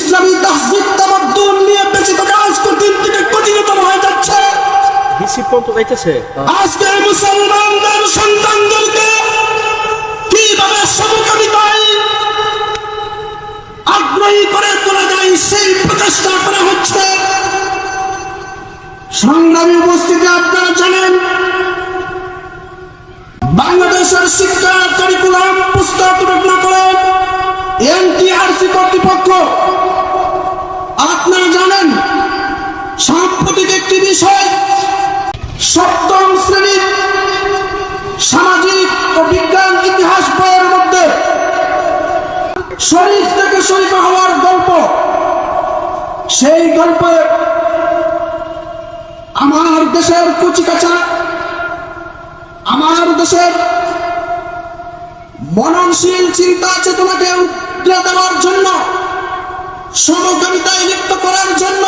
ইসলামী তাহজিব তামাদ্দুন নিয়ে বেঁচে থাকা আজকে দিন থেকে কঠিনতর হয়ে যাচ্ছে। হিসিব পর্যন্ত যাইতেছে? আজকে মুসলমানদের সন্তানদেরকে কীভাবে সমকামিতায় আগ্রহী করে তোলা যায় সেই প্রচেষ্টা করা হচ্ছে। সংগ্রামী উপস্থিতি আপনারা জানেন বিষয় সপ্তম শ্রেণির সামাজিক ও বিজ্ঞান ইতিহাস বইয়ের মধ্যে শরীফ থেকে শরীফ হওয়ার গল্প। সেই গল্পে আমার দেশের কুচিকাচা, আমার দেশের মননশীল চিন্তা চেতনাকে উদ্রে দেওয়ার জন্য, সমকামিতায় লিপ্ত করার জন্য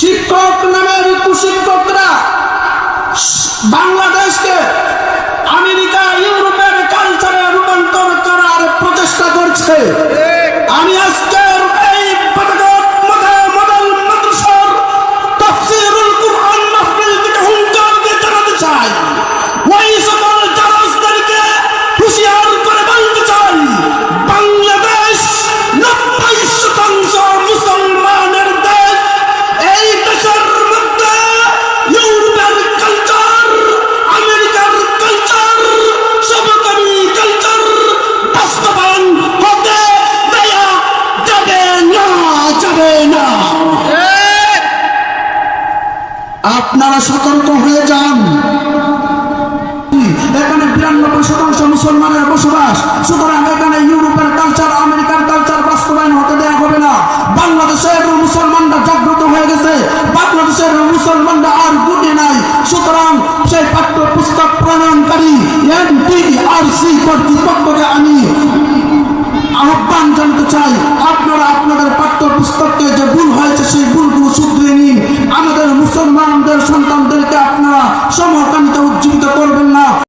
শিক্ষক নামের কুশিক্ষকরা বাংলাদেশকে আমেরিকা ইউরোপের কালচারে রূপান্তর করার প্রচেষ্টা করছে। আমি আজকের আপনারা সতর্ক হয়ে যান। এখানে বিরানব্বই শতাংশ মুসলমানের বসবাস। সুতরাং এখানে ইউরোপের কালচার আমেরিকার কালচার বাস্তবায়ন হতে দেওয়া হবে না। বাংলাদেশের মুসলমানরা জাগ্রত হয়ে গেছে। বাংলাদেশের মুসলমানরা আর গুটি নাই। সুতরাং সেই পাঠ্য পুস্তক প্রণয়নকারী এনটিআরসি কর্তৃপক্ষকে মুসলমানদের সন্তানদেরকে আপনি